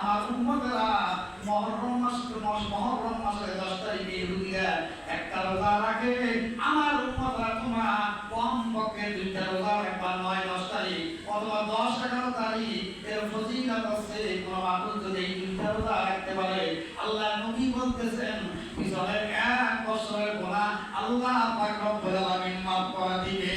আমার উম্মতেরা মহরম মাস মহরম মাসে দশ তারিখে রুইয়া একটা রোজা রাখে। আমার উম্মতরা তোমার কম পক্ষে দুইটা রোজা রাখবা নয় দশ তারিখ, অথবা দশ এগারো তারিখ। এর ফজিলত আছে কোনো মানুষ যদি এই দুইটা রোজা রাখতে পারে, আল্লাহ নবী বলতেছেন, পিছনের এক বছরের গোনা আল্লাহ পাক রব্বুল আলামিন মাফ করে দিবে।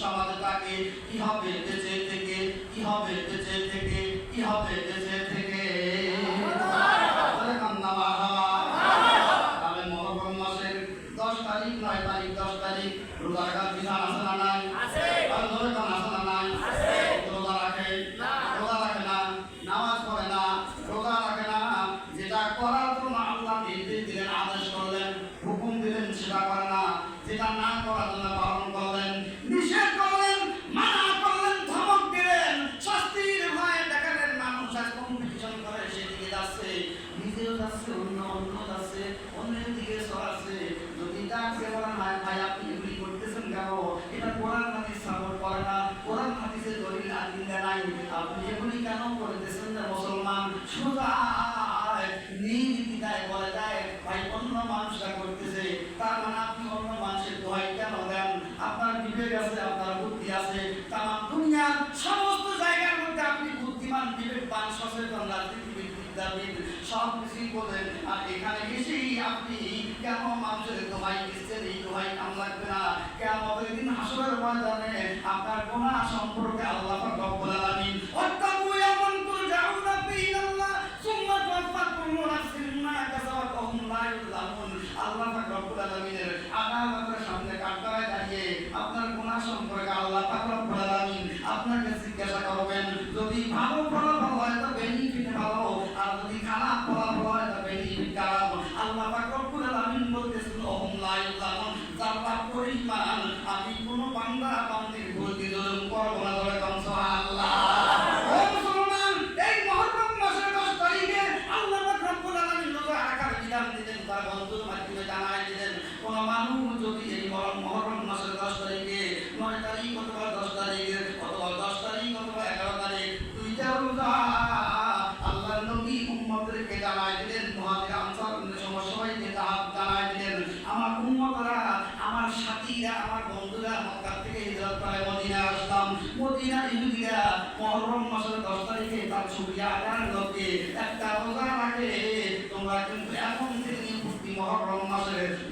সমাজে তাকে কি হবে? থেকে কি হবে? আপনার বিবেক আছে, আপনার বুদ্ধি আছে, তামাম দুনিয়ার সমস্ত জায়গার মধ্যে আপনি বুদ্ধিমান, বিবেকবান, সচেতন, রাজনীতিবিদ বিদ্যাবিদ সব কিছুই বলেন। আর এখানে এসেই আপনি কেন মানুষের দোহাই দিচ্ছেন, এই দোহাই কাম লাগবে না? কেন দিন হাসরের ময়দানে আপনার গোনা সম্পর্কে আল্লাহ রব্বুল আলামিন অত্যন্ত এমন করে যাও না আল্লাহ সুম্মা তাওফা কুল্লু নাফসিন, মা কাসাবাত হুম লা ইউলামুন আল্লাহ রব্বুল আলামিনের আদালত আমি কোনো বাংলা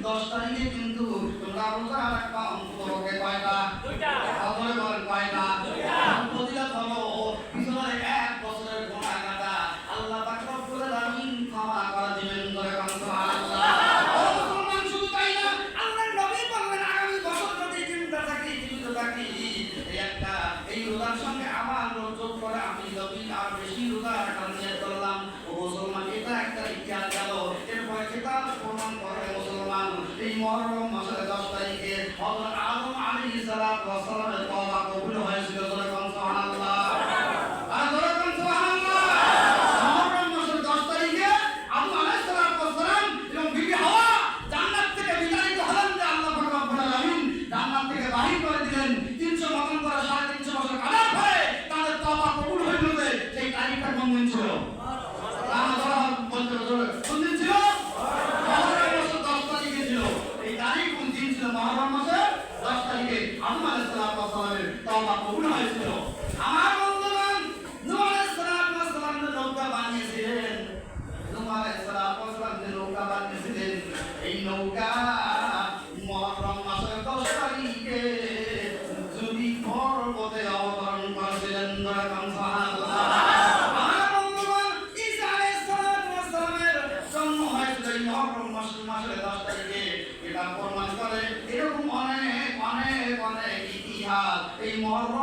দশ তারিখে কিন্তু তোমরা বলছো আর একটা অন্তত কয়টা? দুইটা। পায় না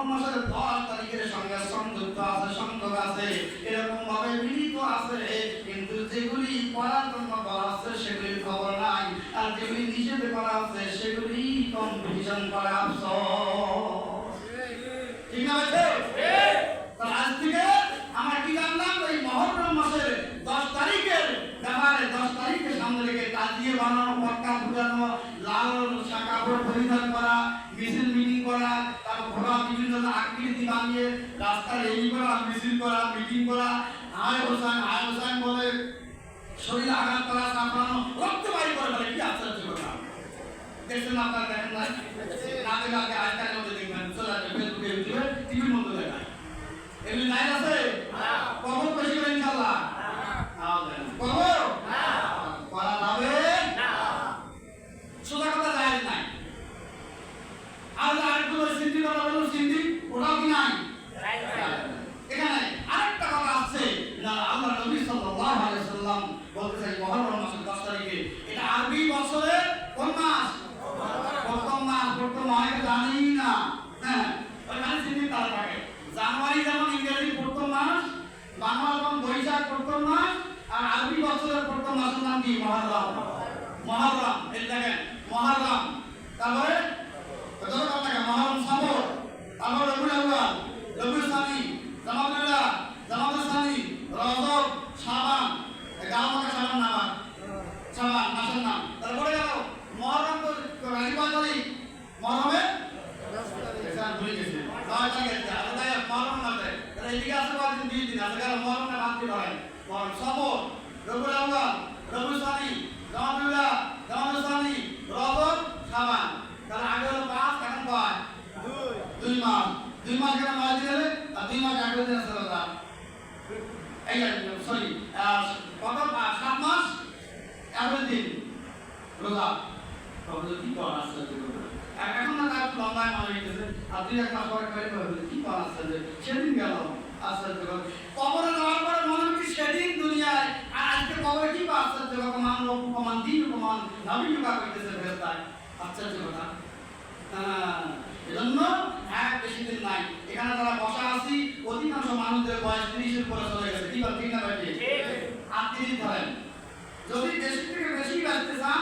মাসের দশ তারিখের সঙ্গে সংযুক্ত আছে, সংযোগ আছে এরকম ভাবে মিলিত আছে, কিন্তু যেগুলি পড়ার জন্য করা আছে, সেগুলি খবর নাই। আর যেগুলি নিষেধ করা আছে, সেগুলি কম্পিটিশন করা আফসোস দাঁড়িয়ে রাস্তায় রেলি করা মিছিল করা মিটিং করা আয় হোসেন আয় হোসেন বলে শরীর আঘাত করা চাপড়ানো রক্ত বাড়ি করে ফেলে কি আশ্চর্য দেখছেন আপনারা দেখেন না রাতে রাতে মধ্যে দেখবেন চলে আসবে ফেসবুকে ইউটিউবে টিভির মধ্যে লাইন আছে? হ্যাঁ। কখন বেশি করে ইনশাল্লাহ? হ্যাঁ। কখন? নয় জানি না। হ্যাঁ ওইখানে সেদিন তারা থাকে। জানুয়ারি যেমন ইংরেজি প্রথম মাস, বাংলা এবং বৈশাখ প্রথম মাস, আর আরবি বছরের প্রথম মাসের নাম কি? মহারাম। মহারাম, এই দেখেন, মহারাম। তারপরে যতক্ষণ থাকে মহারাম, সাবর। তারপর রবি আল্লাহ রবি সানি জামাতুল্লাহ জামাতুল সানি সাবান গামাকে সাবান নাম সাবান মাসের নাম। তারপরে গেল, মহারাম রাজীব মরমে এখান ধরে গেছে তাহলে এদিকে আসতে পারছেন দুই দিন আসলে গেল মরম না রবুল আল্লাহ রবুল সানি রহমুল্লাহ রহমুল সানি রবর সাবান তাহলে আগে হলো পাঁচ এখন পাঁচ দুই মাস দুই মাস কেন নয় দিন আর দুই মাস আগে দিন আসলে এই সরি কত সাত মাস এগারো দিন রোজা কি করা এখন না তার লম্বায় মনে হইতেছে আর দুই এক মাস পরে কি পাওয়া আছে সেদিন গেল আশ্চর্য। কবরে যাওয়ার পরে মনে হয় সেদিন দুনিয়ায় আর আজকে কবরে কি পাওয়া আশ্চর্য কথা মান লোক উপমান দিন উপমান নবীন যুগা করতেছে ফেরতায় আশ্চর্য কথা এজন্য এক বেশি দিন নাই এখানে যারা বসা আছি অধিকাংশ মানুষদের বয়স তিরিশের পরে চলে গেছে কি বল ঠিক না আর তিরিশ ধরেন, যদি বেশি থেকে বেশি বাঁচতে চান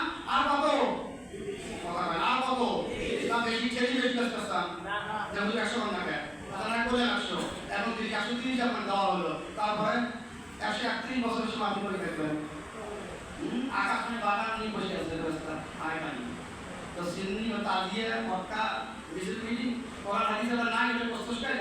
ताजिए मक्का মিছিল মিটিং করার হাদিস আবার না এটা প্রশ্নটাই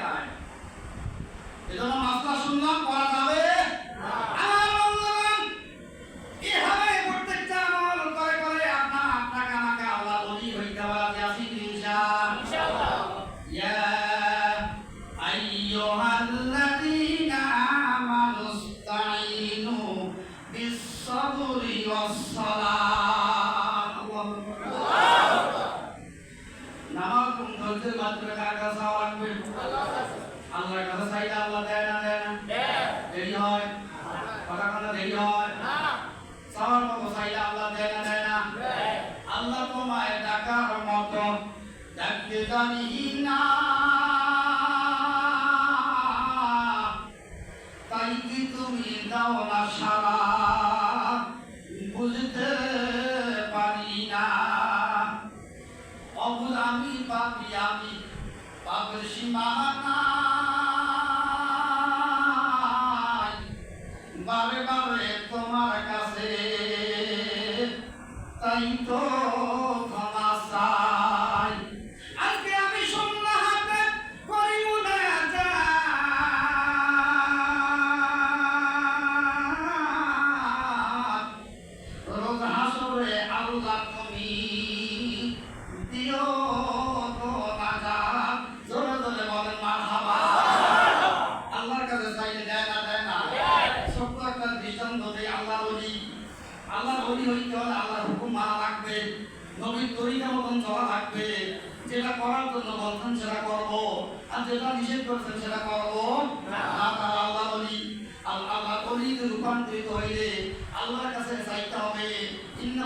করে করে আপনার আপনাকে আমাকে আল্লাহ বলি হইতে পারাতে আসি ইনশাআল্লাহ। ইয়া আইয়ুহাল্লাযীনা আমানুস্তাইনু আল্লাহ দেয় ডাকার মতো ডাকতে না তাই কি তুমি দাও না বারে বারে তোমার কাছে। তাই তো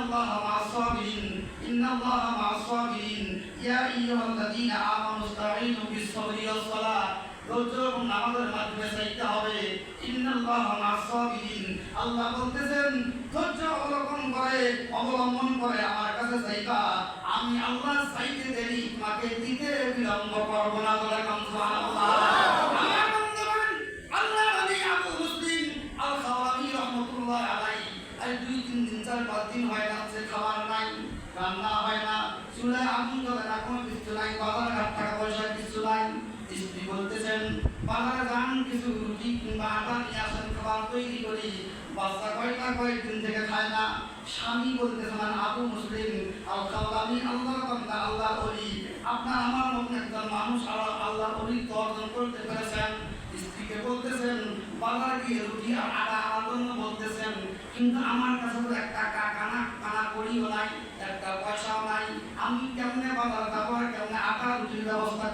ইন্নাল্লাহা মা'আস সাবিরিন ইন্নাল্লাহা মা'আস সাবিরিন ইয়া আইয়ুহাল্লাযীনা আমানু ইসতাঈনু বিস-সাবরি ওয়াস-সালাহ ধৈর্য এবং মাধ্যমে চাইতে হবে। আল্লাহ বলতেছেন, ধৈর্য অবলম্বন করে অবলম্বন করে আমার কাছে চাইবা আমি আল্লাহ চাইতে দেরি, তোমাকে দিতে বিলম্ব করব না বলে সুবহানাল্লাহ আমার বন্ধুগণ আল্লাহ নবী আবু মুসলিম আল খাওয়ানি রহমতুল্লাহ আলাই আজ দুই তিন দিন চার পাঁচ দিন হয় না সে খাবার নাই রান্না হয় না আগুন না কোনো কিছু নাই বাজার ঘাট টাকা পয়সা কিছু নাই স্ত্রী বলতেছেন বাজারে যান কিছু রুটি কিংবা আটা নিয়ে আসেন খাবার তৈরি করি বাচ্চা কয়টা কয়েকদিন থেকে খায় না স্বামী বলতেছেন আবু মুসলিম আল খাওয়ানি আল্লাহ বান্দা আল্লাহ অলি আপনার আমার মতন একজন মানুষ আল্লাহ আল্লাহ অলিত্ব অর্জন করতে পেরেছেন স্ত্রীকে বলতেছেন বাজার গিয়ে রুটি আর আটা আনার জন্য বলতেছেন? কিন্তু আমার কাছে তো একটা কানা কানা করিও নাই। রুটির ব্যবস্থা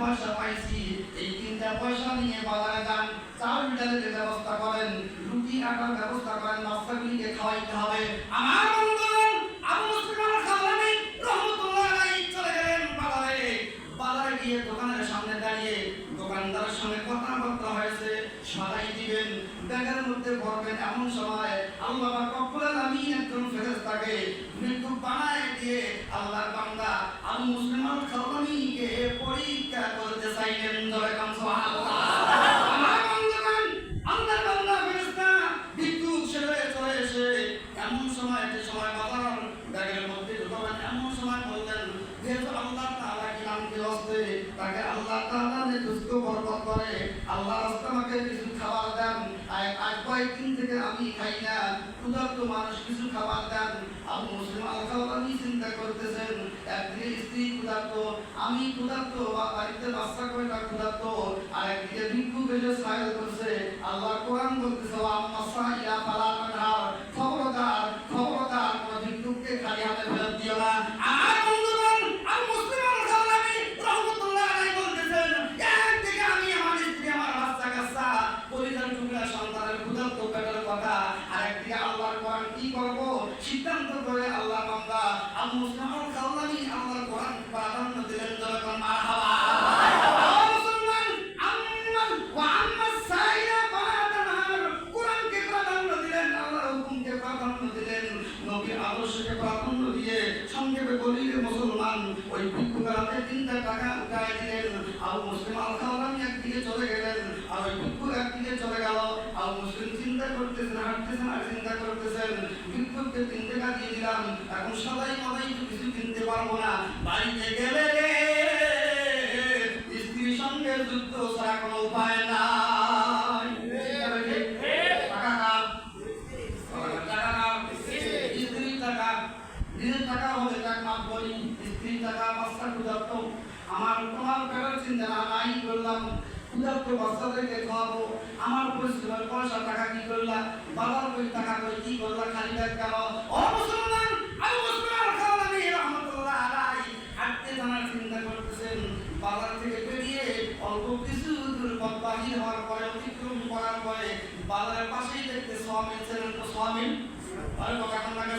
পয়সা পাইছি এই তিনটা পয়সা নিয়ে বাজারে যান চাউল ডালের ব্যবস্থা করেন রুটি আটার ব্যবস্থা করেন বাচ্চাগুলিকে খাওয়াইতে হবে আমার বন্ধুগণ আবু মুসলিম আমার খাওয়ানি রহমতুল্লাহ আলাইহি চলে গেলেন বাজারে বাজারে গিয়ে দোকানের সামনে দাঁড়িয়ে দোকানদারের সঙ্গে কথাবার্তা হয়েছে সদাই দিবেন ব্যাগের ভরবেন এমন সময় আল্লাহ পাক আমি একজন ফেরেশতাকে মৃত্যু বানায় দিয়ে আল্লাহর বান্দা আমি মুসলিম আল খাওয়ানিকে পরীক্ষা করতে চাইলেন জয় কাম সুবহানাল্লাহ আমার বন্ধুগণ আল্লাহর বান্দা ফেরেশতা বিদ্যুৎ সেরে চলে এসে এমন সময় যে সময় বাজার ব্যাগের মধ্যে ঢুকাবেন এমন সময় বললেন যেহেতু আল্লাহ তাআলা কি নামকে হস্তে তাকে আল্লাহ তাআলা নেতৃত্ব বরকত করে আল্লাহ রাস্তা আমাকে কিছু খাবার দেন আজ আজ কয়েকদিন থেকে আমি খাই মানুষ কিছু খাবার দেন। মুসলিম আল খাওয়ানি চিন্তা করতেছেন। একদিকে স্ত্রী ক্ষুধার্ত, আমি ক্ষুধার্ত, বা বাড়িতে বাচ্চা কয়টা ক্ষুধার্ত, আর একদিকে আল্লাহ কোরআন বলতেছে টাকা উঠায় দিলেন আর মুসলিম আল চলে গেলেন আর ওই ভিক্ষুক একদিকে চলে গেল আর মুসলিম চিন্তা করতেছেন, হাঁটতেছেন আর চিন্তা করতেছেন। ভিক্ষুককে তিন টাকা দিয়ে দিলাম, এখন মজাই তো কিছু কিনতে পারব না। বাড়িতে গেলে রে স্ত্রীর সঙ্গে যুদ্ধ ছাড়া কোনো উপায় নাই টাকা কার? টাকা কার? স্ত্রীর টাকা নিজের টাকা হলে টাকা মাপ করি স্ত্রীর টাকা বাচ্চা ক্ষুধার্ত আমার তোমার পেটের চিন্তা না নাই করলাম ক্ষুধার্ত বাচ্চাদেরকে খাওয়াবো। আমার পরিশ্রমের পয়সা টাকা, কি করলা? বাবার কই টাকা কই, কি করলা? খালি ব্যাগ কেন ও আবু মুসলমান খাওয়ালামি রহমতুল্লাহ আলাই। হাঁটতে জানার চিন্তা করতেছেন। বাজার থেকে বেরিয়ে অল্প কিছু দূর বাহির হওয়ার পরে অতিক্রম করার পরে বাজারের পাশেই দেখতে সোয়ামিন ছিলেন তো বাবা কোন লাগে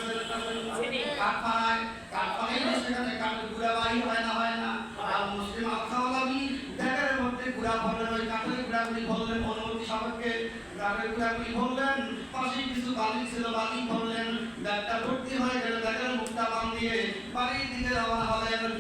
কাঠপাড়ায় কাঠপাড়ায় সেখানে কাঠের গুড়া বাহির হয় না, হয় না আর মুসলিম আখাওয়ালামি ব্যাগের মধ্যে গুড়া ভরলেন ওই কাঠের গুড়াগুলি ভরলেন অনুমতি সাপেক্ষে কিছু ভর্তি হয়ে গেল ব্যাগের মুক্তা পান দিয়ে। বাড়ির দিকে রওনা হলেন।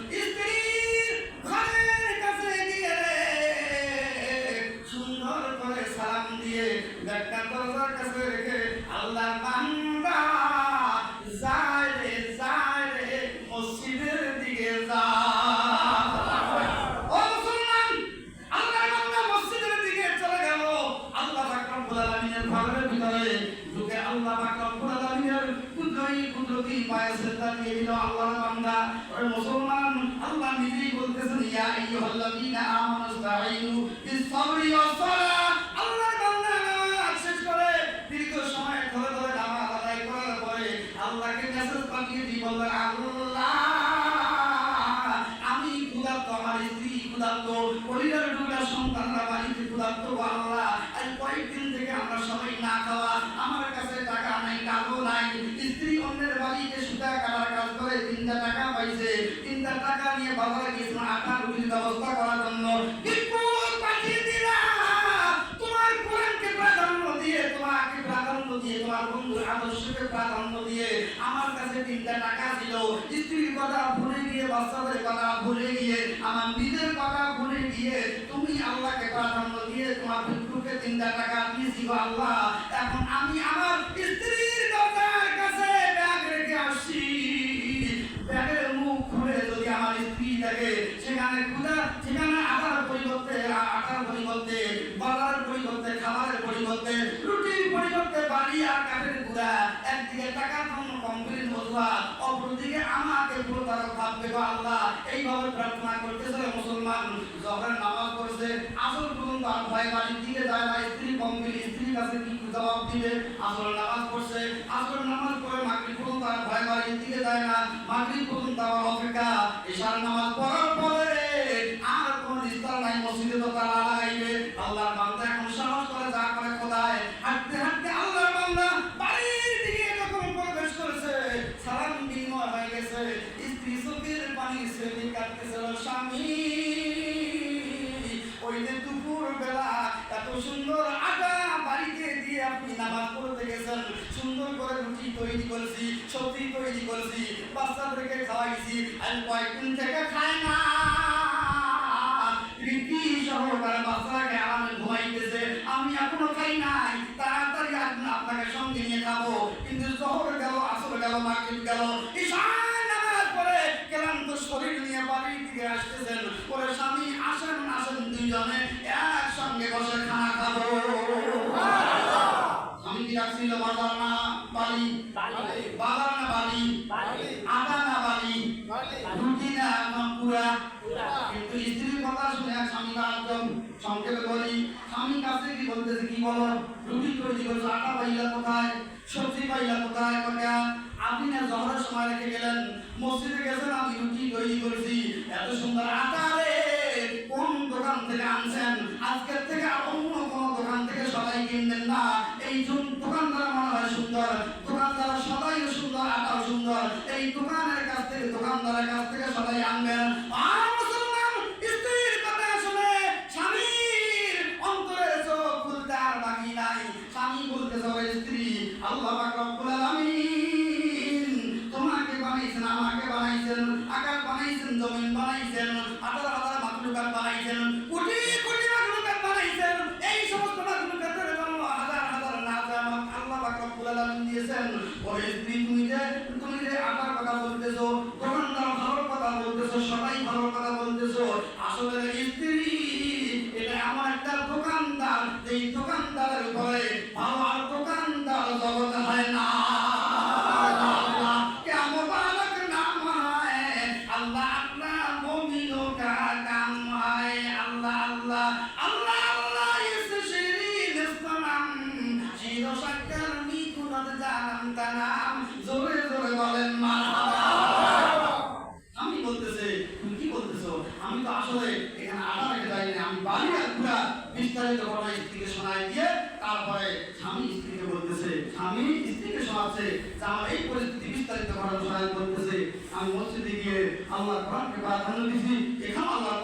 আজ কয়েকদিন থেকে আমরা সবাই না খাওয়া, আমার কাছে টাকা নাই, কাজও নাই। স্ত্রী অন্যের বাড়িতে সুতা কাটার কাজ করে, তিনটা টাকা পাইছে। তিনটা টাকা নিয়ে বাজারে গেছিলাম আটা রুটির ব্যবস্থা করার টাকা স্ত্রীর কথা ভুলে গিয়ে, বাচ্চাদের কথা ভুলে গিয়ে, আমার নিজের কথা ভুলে গিয়ে তুমি আল্লাহকে প্রাধান্য দিয়ে তোমার টাকা দিয়েছি আল্লাহ। এখন আমি আমার মুখ আমার সেখানে সেখানে তারা ভাব আল্লাহ এইভাবে প্রার্থনা করতেছে মুসলমান নামাজ পড়ছে, আসল পর্যন্ত আর ভয় বাড়ির দিকে যায় না, স্ত্রী স্ত্রীর কাছে কি জবাব দিবে? আসল নামাজ পড়ছে, আসল নামাজ পড়ে মাগরি পর্যন্ত আর ভয় বাড়ির দিকে যায় না মাগরি পর্যন্ত আমার অপেক্ষা, এশার নামাজ পড়ার পরে বাচ্চাদেরকে খাওয়াইছি আর কয়েকদিন থেকে খায় না? কি রাখছিল বাজার না বাড়ি বাজার না বাড়ি আটা না বাড়ি রুটি না একদম পুরা। কিন্তু স্ত্রীর কথা শুনে এক স্বামী একদম সংক্ষেপে বলি স্বামী কাছে কি বলতেছে কি বলো? রুটি তৈরি করছ আটা পাইলা কোথায়? সবজি পাইলা কোথায় আপনি না জহরের সময় রেখে গেলেন মসজিদে গেছেন আমি রুটি তৈরি করেছি। এত সুন্দর আটা রে কোন দোকান থেকে আনছেন? আজকের থেকে আর অন্য কোনো দোকান থেকে সবাই কিনবেন না। দোকানদার মনে হয় সুন্দর দোকানদার সবাই সুন্দর আটাও সুন্দর। এই দোকানের কাছ থেকে, দোকানদারের কাছ থেকে সবাই আনবেন। স্ত্রীর কথা শুনে স্বামীর অন্তরে চোখ খুলতে আর বাকি নাই। স্বামী বলতে যাবে স্ত্রী, আল্লাহ আমি বলতেছি এখানে বিস্তারিত ঘটনা স্ত্রীকে শোনাই দিয়ে তারপরে স্বামী স্ত্রীকে বলতেছে, স্বামী স্ত্রীকে শোনাচ্ছে আমার এই পরিস্থিতি বিস্তারিত ঘটনা শোনাই বলতেছে আমি মসজিদে গিয়ে আল্লাহ কোরআনকে প্রাধান্য এখানে আল্লাহ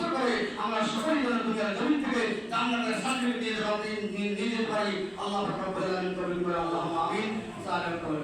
বছর করে আমরা সকলেই যেন দুনিয়ার জমিন থেকে জান্নাতের সার্টিফিকেট দিয়ে নিয়ে যেতে পারি আল্লাহ রব্বুল আলামিন কবুল করে, আল্লাহুম্মা আমিন। সালাম করে